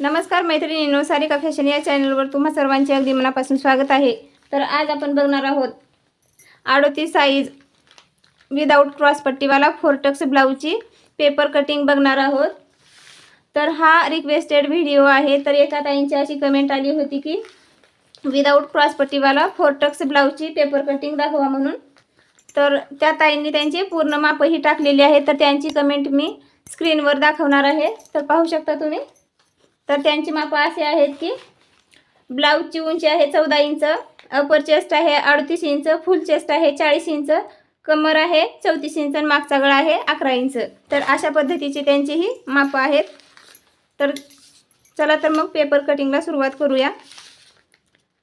नमस्कार मैत्रिणींनो सारिका फॅशन या चॅनलवर तुम्हा सर्वांचे अगदी मनापासून स्वागत आहे. तर आज आपण बघणार आहोत अडोतीस साईज विदाऊट क्रॉस पट्टीवाला फोरटक्स ब्लाऊजची पेपर कटिंग बघणार आहोत. तर हा रिक्वेस्टेड व्हिडिओ आहे. तर एका ताईंची अशी कमेंट आली होती की विदाऊट क्रॉस पट्टीवाला फोरटक्स ब्लाऊजची पेपर कटिंग दाखवा म्हणून. तर त्या ताईंनी त्यांची पूर्ण मापही टाकलेली आहे. तर त्यांची कमेंट मी स्क्रीनवर दाखवणार आहे. तर पाहू शकता तुम्ही. तर त्यांची मापं असे आहेत की ब्लाऊजची उंची आहे चौदा इंच अपर चेस्ट आहे अडतीस इंच फुल चेस्ट आहे चाळीस इंच कमर आहे चौतीस इंच आणि मागचा गळा आहे अकरा इंच. तर अशा पद्धतीची त्यांचीही मापं आहेत. तर चला तर मग पेपर कटिंगला सुरुवात करूया.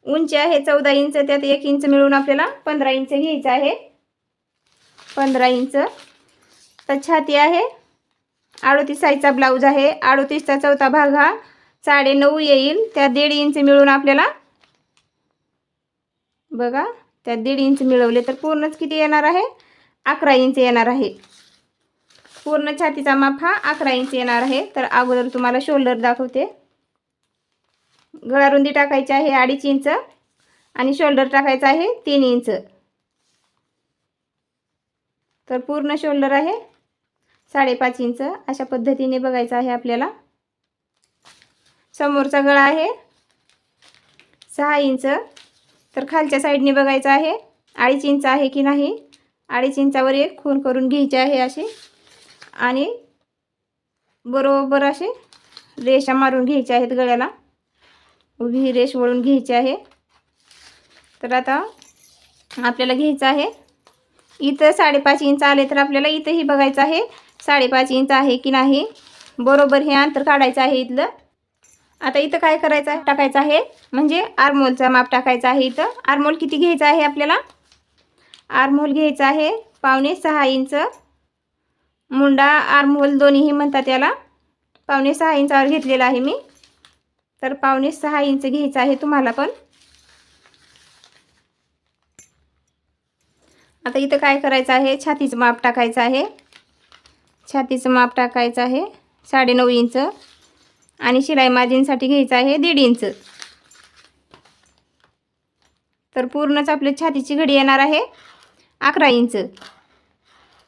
उंची आहे चौदा इंच त्यात एक इंच मिळून आपल्याला पंधरा इंच घ्यायचं आहे. पंधरा इंच. तर छाती आहे अडोतीस साईजचा ब्लाऊज आहे अडोतीसचा चौथा भाग हा साडे नऊ येईल. त्या दीड इंच मिळून आपल्याला बघा त्या दीड इंच मिळवले तर पूर्णच किती येणार आहे? अकरा इंच येणार आहे. पूर्ण छातीचा माप हा अकरा इंच येणार आहे. तर अगोदर तुम्हाला शोल्डर दाखवते. गळा रुंदी टाकायची आहे अडीच इंच आणि शोल्डर टाकायचं आहे तीन इंच. तर पूर्ण शोल्डर आहे साडेपाच इंच. अशा पद्धतीने बघायचं आहे आपल्याला. समोरचा गळा आहे. सहा इंच. तर खालच्या साईडने बघायचं आहे अडीच इंच आहे की नाही? अडीच इंचावर एक खून करून घ्यायचे आहे असे. आणि बरोबर असे रेषा मारून घ्यायच्या आहेत गळ्याला. उभी ही रेष वळून घ्यायची आहे. तर आता आपल्याला घ्यायचं आहे. इथं साडेपाच इंच आले तर आपल्याला इथंही बघायचं आहे साडेपाच इंच आहे की नाही? बरोबर हे अंतर काढायचं आहे इथलं. आता इथं काय करायचं आहे? टाकायचं आहे. म्हणजे आरमोलचा माप टाकायचा आहे इथं. आरमोल किती घ्यायचं आहे आपल्याला? आरमोल घ्यायचा आहे पावणे सहा इंच. मुंडा आरमोल दोन्हीही म्हणतात याला. पावणे सहा इंचावर घेतलेला आहे मी. तर पावणे सहा इंच घ्यायचं आहे तुम्हाला पण. आता इथं काय करायचं आहे? छातीचं माप टाकायचं आहे. छातीचं माप टाकायचं आहे. साडेनऊ इंच. आणि शिलाई मार्जिनसाठी घ्यायचं आहे दीड इंच. तर पूर्णच आपल्या छातीची घडी येणार आहे अकरा इंच.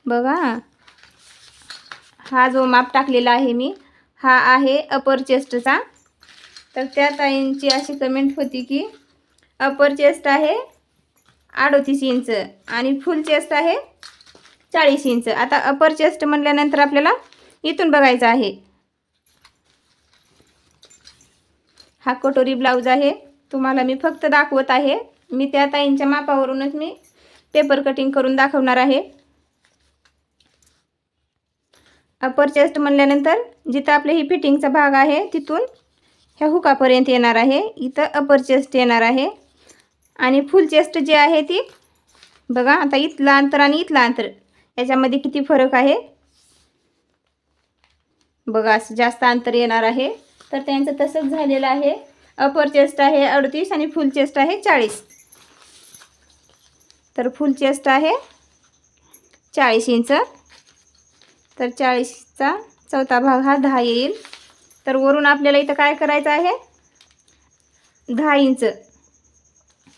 बघा. हा जो माप टाकलेला आहे मी हा आहे अपर चेस्टचा तर त्या ताईंची अशी कमेंट होती की अपर चेस्ट आहे अडोतीस इंच आणि फुल चेस्ट आहे चाळीस इंच. आता अपर चेस्ट म्हणल्यानंतर आपल्याला इथून बघायचं आहे. हा कटोरी ब्लाऊज आहे. तुम्हाला मी फक्त दाखवत आहे. मी त्या ताईंच्या मापावरूनच मी पेपर कटिंग करून दाखवणार आहे. अपर चेस्ट म्हणल्यानंतर जिथं आपले ही फिटिंगचा भाग आहे तिथून ह्या हुकापर्यंत येणार आहे. इथं अपर चेस्ट येणार आहे. आणि फुल चेस्ट जी आहे ती बघा आता इथलं अंतर आणि इथलं अंतर याच्यामध्ये किती फरक आहे? बघा असं जास्त अंतर येणार आहे. तर त्यांचं तसंच झालेलं आहे. अपर चेस्ट आहे अडतीस आणि फुल चेस्ट आहे चाळीस. तर फुल चेस्ट आहे चाळीस इंच. तर चाळीसचा चौथा भाग हा दहा येईल. तर वरून आपल्याला इथं काय करायचं आहे? दहा इंच.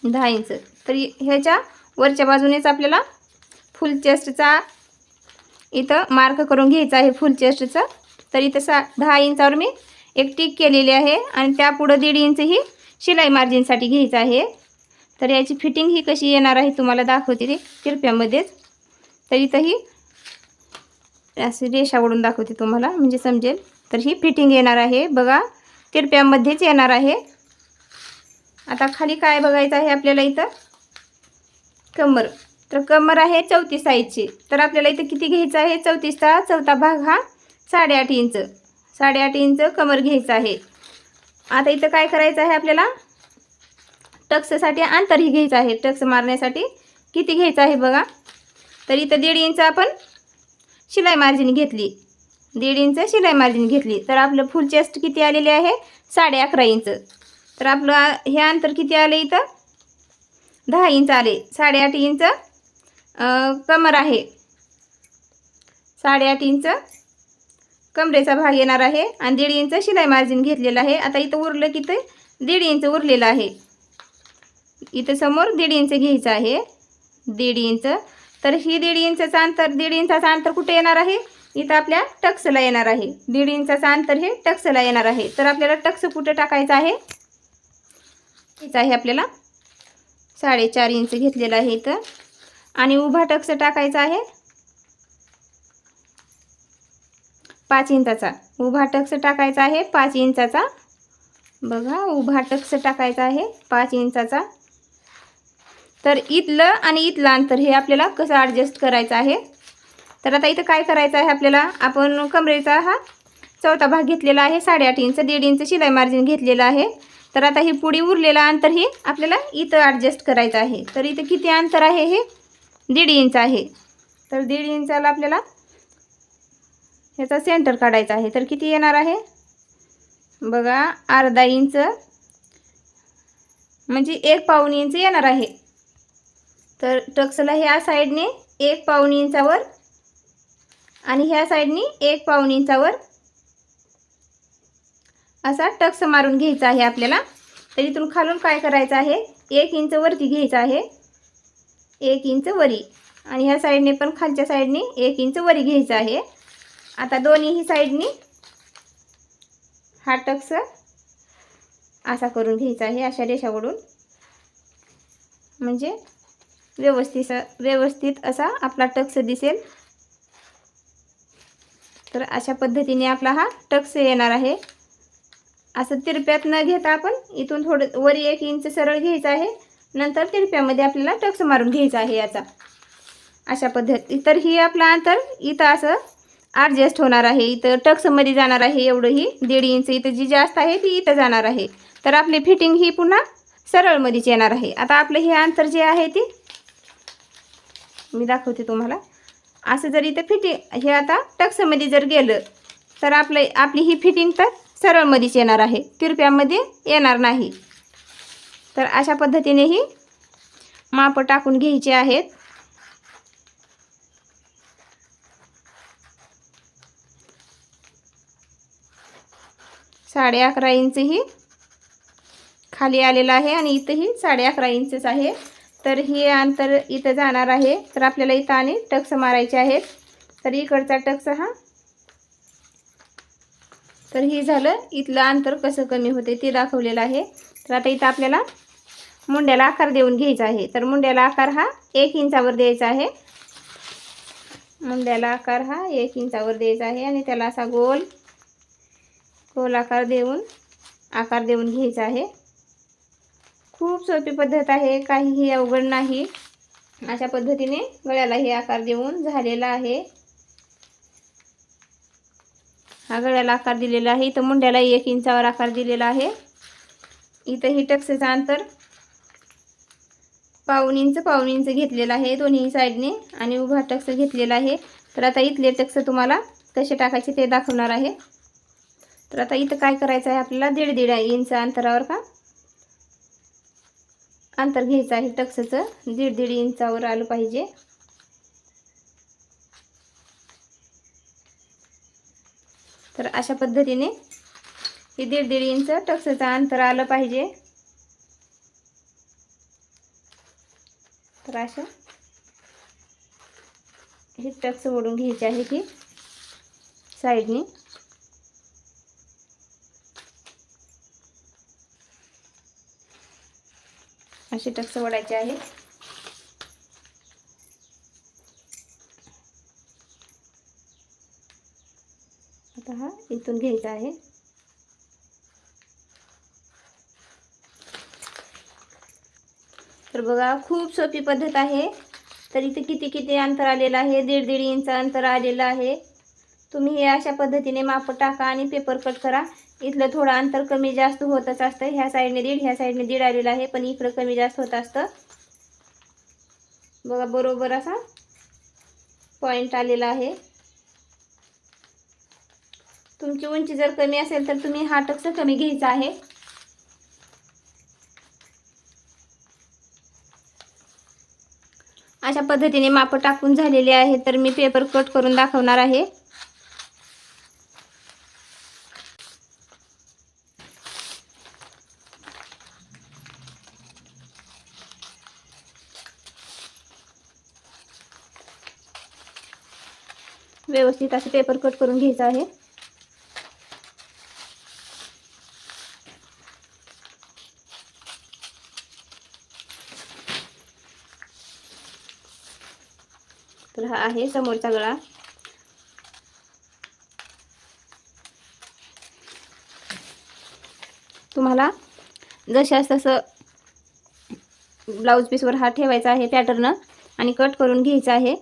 दहा इंच. तर ह्याच्या वरच्या बाजूनेच आपल्याला फुल चेस्टचा इथं मार्क करून घ्यायचा आहे फुल चेस्टचं तर इथं सा दहा इंचावर मी एक टिक केलेली आहे आणि त्यापुढं दीड इंच ही शिलाई मार्जिनसाठी घ्यायचं आहे. तर याची फिटिंग ही कशी येणार आहे तुम्हाला दाखवते ते तिरप्यामध्येच. तर इथंही असं रेषा ओढून दाखवते तुम्हाला म्हणजे समजेल. तर ही फिटिंग येणार आहे. बघा तिरप्यामध्येच येणार आहे. आता खाली काय बघायचं आहे आपल्याला इथं? कमर. तर कमर आहे चौतीस साईजची. तर आपल्याला इथं किती घ्यायचं आहे? चौतीसचा चौथा भाग हा साडेआठ इंच. साडेआठ इंच कमर घ्यायचं आहे. आता इथं काय करायचं आहे आपल्याला? टक्ससाठी अंतरही घ्यायचं आहे. टक्स मारण्यासाठी किती घ्यायचं आहे बघा. तर इथं दीड इंच आपण शिलाई मार्जिन घेतली. दीड इंच शिलाई मार्जिन घेतली. तर आपलं फुल चेस्ट किती आलेले आहे? साडे अकरा इंच. तर आपलं हे अंतर किती आले इथं? दहा इंच आले. साडेआठ इंच कमर आहे. साडेआठ इंच कमरेचा भाग येणार आहे आणि दीड इंच शिलाई मार्जिन घेतलेलं आहे. आता इथं उरलं की ते दीड इंच उरलेलं आहे. इथं समोर दीड इंच घ्यायचं आहे. दीड इंच. तर ही दीड इंचाचं अंतर दीड इंचाचं अंतर कुठे येणार आहे? इथं आपल्या टक्सला येणार आहे. दीड इंचाचं अंतर हे टक्सला येणार आहे. तर आपल्याला टक्स कुठं टाकायचं आहे? हेच आहे आपल्याला साडेचार इंच घेतलेलं आहे इथं. आणि उभा टक्स टाकायचा आहे पाच इंचाचा. उभा टक्स टाकायचा आहे पाच इंचाचा. बघा उभा टक्स टाकायचा आहे पाच इंचाचा. तर इथलं आणि इथलं अंतर हे आपल्याला कसं ॲडजस्ट करायचं आहे? तर आता इथं काय करायचं आहे आपल्याला? आपण कमरेचा हा चौथा भाग घेतलेला आहे साडेआठ इंच दीड इंच शिलाई मार्जिन घेतलेलं आहे. तर आता ही पुढे उरलेलं अंतर हे आपल्याला इथं ॲडजस्ट करायचं आहे. तर इथं किती अंतर आहे हे? दीड इंच आहे. तर दीड इंचाला आपल्याला ह्याचा सेंटर काढायचा आहे. तर किती येणार आहे? बघा अर्धा इंच. म्हणजे एक पाऊण इंच येणार आहे. तर टक्सला ह्या साईडने एक पाऊण इंचावर आणि ह्या साईडने एक पाऊण इंचावर असा टक्स मारून घ्यायचा आहे आपल्याला. तर इथून खालून काय करायचं आहे? एक इंच वरती घ्यायचं आहे. एक इंच वरी. आणि ह्या साईडने पण खालच्या साईडने एक इंच वरी घ्यायचं आहे. आता दोन्हीही साईडनी हा टक्स असा करून घ्यायचा आहे अशा रेषावरून म्हणजे व्यवस्थित व्यवस्थित असा आपला टक्स दिसेल. तर अशा पद्धतीने आपला हा टक्स येणार आहे. असं तिरप्यात न घेता आपण इथून थोडं वरी एक इंच सरळ घ्यायचं आहे. नंतर तिरप्यामध्ये आपल्याला टक्स मारून घ्यायचा आहे याचा अशा पद्धती तर ही आपलं अंतर इथं असं ॲडजस्ट होणार आहे. इथं टक्समध्ये जाणार आहे एवढं ही दीड इंच इथं जी जास्त आहे ती इथं जाणार आहे. तर आपली फिटिंग ही पुन्हा सरळमध्येच येणार आहे. आता आपलं हे अंतर जे आहे ते मी दाखवते तुम्हाला. असं जर इथं फिटिंग हे आता टक्समध्ये जर गेलं तर आपलं आपली ही फिटिंग तर सरळमध्येच येणार आहे. तिरप्यामध्ये येणार नाही. तर अशा पद्धतीने ही माप टाकून घ्यायची आहेत. साडे अकरा इंचही खाली आलेलं आहे आणि इथंही साडे अकरा इंचच आहे. तर हे अंतर इथं जाणार आहे. तर आपल्याला इथं आणि टक्स मारायचे आहेत. तर इकडचा टक्स हा. तर हे झालं. इथलं अंतर कसं कमी होते ते दाखवलेलं आहे. तर आता इथं आपल्याला मुंड्याला आकार देऊन घ्यायचा आहे. तर मुंड्याला आकार हा एक इंचावर द्यायचा आहे. मुंड्याला आकार हा एक इंचावर द्यायचा आहे आणि त्याला असा गोल गोलाकार देऊन आकार देऊन घ्यायचा आहे. खूप सोपी पद्धत आहे काहीही अवघड नाही. अशा पद्धतीने गळ्यालाही आकार देऊन झालेला आहे. हा गळ्याला आकार दिलेला आहे. इथं मुंड्याला एक इंचावर आकार दिलेला आहे. इथं ही अंतर पाऊन इंच पाऊन इंच घेतलेलं आहे दोन्ही साईडने आणि उभा टक्स घेतलेला आहे. तर आता इथले टक्स तुम्हाला कसे टाकायचे ते दाखवणार आहे. तर आता इथं काय करायचं आहे? आपल्याला दीड दीड इंच अंतरावर का? अंतर घ्यायचं आहे टक्सचं दीड दीड इंचावर आलं पाहिजे. तर अशा पद्धतीने हे दीड दीड इंच टक्सचं अंतर आलं पाहिजे. तर अशा हे टक्स ओढून घ्यायचे आहे की साईडने. असे टक्स ओढायचे आहे. आता हा इथून घ्यायचा आहे. तर बघा खूप सोपी पद्धत आहे. तर इथे किती किती अंतर आलेलं आहे? दीड दीड इंच अंतर आलेलं आहे. तुम्ही हे अशा पद्धतीने माप टाका आणि पेपर कट करा. इथलं थोडं अंतर कमी जास्त होतच असतं. ह्या साईडने दीड ह्या साईडने दीड आलेलं आहे पण इकडं कमी जास्त होत असतं. बघा बरोबर असा पॉईंट आलेला आहे. तुमची उंची जर कमी असेल तर तुम्ही हा टक्स कमी घ्यायचा आहे. अशा पद्धतीने माप टाकून झालेले आहे तर मी पेपर कट करून दाखवणार आहे. व्यवस्थित असे पेपर कट करून घ्यायचं आहे. तर हा आहे समोरचा गळा. तुम्हाला जशास तसं ब्लाऊज पीसवर हा ठेवायचा आहे पॅटर्न आणि कट करून घ्यायचा आहे.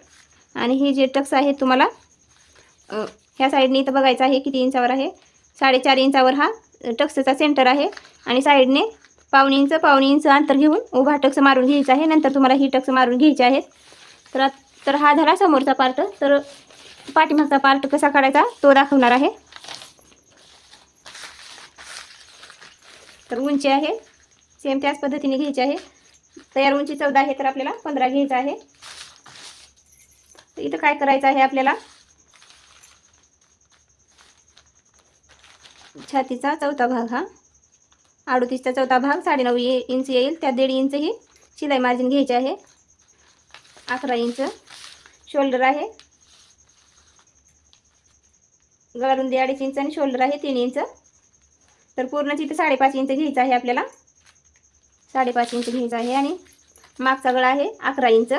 आणि हे जे टक्स आहे तुम्हाला ह्या साईडने इथं बघायचं आहे किती इंचावर आहे. साडेचार इंचावर हा टक्सचा सेंटर आहे. आणि साईडने पावणे इंच पावणे इंच अंतर घेऊन उभा टक्स मारून घ्यायचा आहे. नंतर तुम्हाला ही टक्स मारून घ्यायची आहेत. तर तर हा झाला समोरचा पार्ट तर पाठीमागचा पार्ट कसा काढायचा तो दाखवणार आहे. तर उंची आहे. सेम त्याच पद्धतीने घ्यायची आहे. तयार उंची चौदा आहे तर आपल्याला पंधरा घ्यायचं आहे. तर इथं काय करायचं आहे आपल्याला? छातीचा चौथा भाग हा. अडोतीसचा चौथा भाग साडेनऊ ये- इंच येईल. त्या दीड इंच ही शिलाई मार्जिन घ्यायची आहे. अकरा इंच शोल्डर आहे. गळारुंदी अडीच इंच आणि शोल्डर आहे तीन इंच. तर पूर्ण तिथे साडेपाच इंच घ्यायचं आहे आपल्याला. साडेपाच इंच घ्यायचं आहे आणि मागचा गळा आहे अकरा इंच.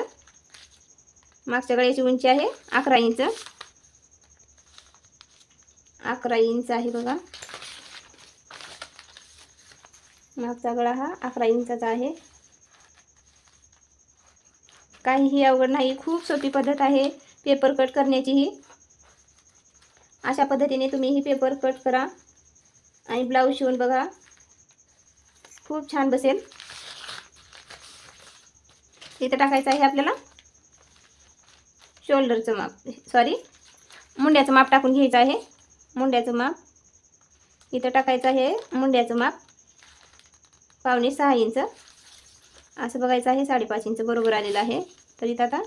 मागच्या गळ्याची उंची आहे अकरा इंच. अकरा इंच आहे बघा. मागचा गळा हा अकरा इंचाचा आहे. काहीही अवघड नाही खूप सोपी पद्धत आहे पेपर कट करण्याची ही. अशा पद्धतीने तुम्ही ही पेपर कट करा. आणि ब्लाऊज शिवून बघा. खूप छान बसेल. इथं टाकायचं आहे आपल्याला. शोल्डरचं माप सॉरी मुंड्याचं माप टाकून घ्यायचं आहे. मुंड्याचं माप. इथं टाकायचं आहे मुंड्याचं माप. पावणे सहा इंच. असं बघायचं आहे साडेपाच इंच बरोबर आलेलं आहे. तर इथं आता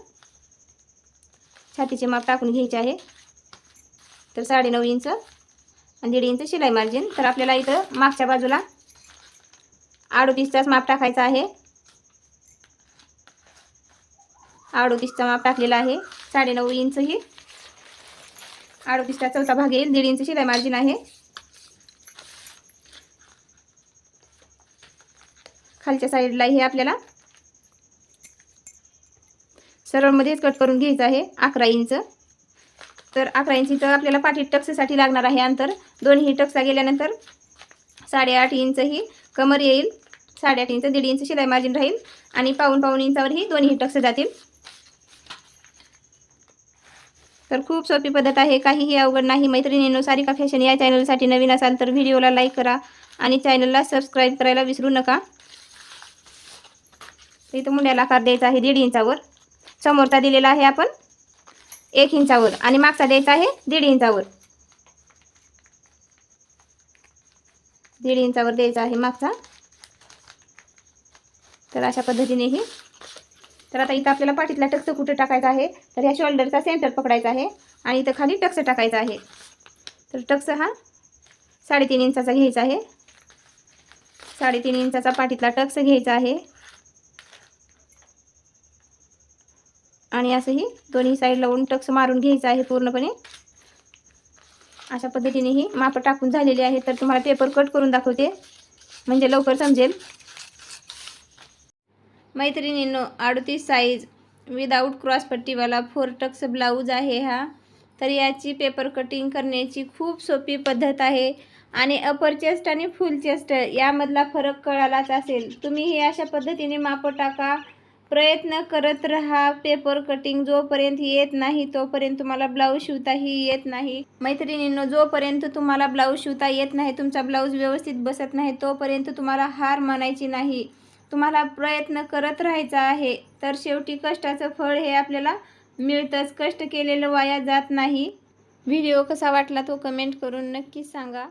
छातीचे माप टाकून घ्यायचे आहे. तर साडेनऊ इंच आणि दीड इंच शिलाई मार्जिन. तर आपल्याला इथं मागच्या बाजूला अडोतीसचाच माप टाकायचा आहे. अडोतीसचा माप टाकलेला आहे. साडेनऊ इंच ही अडोतीसचा चौथा भाग येईल दीड इंच शिलाई मार्जिन आहे. खालच्या साईडला हे आपल्याला सरळमध्येच कट करून घ्यायचं आहे. अकरा इंच. तर अकरा इंच इथं आपल्याला पाठी टक्ससाठी लागणार आहे अंतर. दोन्ही टक्सा गेल्यानंतर साडेआठ इंच ही कमर येईल. साडेआठ इंच दीड इंच शिलाई मार्जिन राहील. आणि पाऊन पाऊन इंचावरही दोन्ही टक्स जातील. तर खूप सोपी पद्धत आहे. काहीही अवघड नाही. मैत्रिणींनो सारिका फॅशन या चॅनलसाठी नवीन असाल तर व्हिडिओला लाईक करा आणि चॅनलला सबस्क्राईब करायला विसरू नका. इथं मुंड्याला आकार द्यायचा आहे दीड इंचावर समोरचा दिलेला आहे आपण एक इंचावर आणि मागचा द्यायचा आहे दीड इंचावर दीड इंचावर द्यायचा आहे मागचा. तर अशा पद्धतीने ही तर आता इथं आपल्याला पाठीतला टक्स कुठे टाकायचा आहे? तर ह्या शोल्डरचा सेंटर पकडायचा आहे आणि इथं खाली टक्स टाकायचा आहे. तर टक्स हा साडेतीन इंचाचा घ्यायचा आहे. साडेतीन इंचाचा पाठीतला टक्स घ्यायचा आहे. आणि असंही दोन्ही साईड लावून टक्स मारून घ्यायचं आहे पूर्णपणे. अशा पद्धतीने ही माप टाकून झालेली आहे. तर तुम्हाला पेपर कट करून दाखवते. म्हणजे लवकर समजेल. मैत्रिणींनो अडतीस साईज विदाऊट क्रॉस पट्टीवाला फोर टक्स ब्लाऊज आहे हा. तर याची पेपर कटिंग करण्याची खूप सोपी पद्धत आहे. आणि अपर चेस्ट आणि फुल चेस्ट यामधला फरक कळालाच असेल. तुम्ही हे अशा पद्धतीने माप टाका. प्रयत्न करत राहा. पेपर कटिंग जोपर्यंत येत नाही तोपर्यंत तुम्हाला ब्लाऊज शिवताही येत नाही. मैत्रिणींनो जोपर्यंत तुम्हाला ब्लाऊज शिवता येत नाही तुमचा ब्लाऊज व्यवस्थित बसत नाही तोपर्यंत तुम्हाला हार मानायची नाही. तुम्हाला प्रयत्न करत राहायचा आहे तर शेवटी कष्टाचं फळ हे आपल्याला मिळतंच. कष्ट केलेलं वाया जात नाही. व्हिडिओ कसा वाटला तो कमेंट करून नक्की सांगा.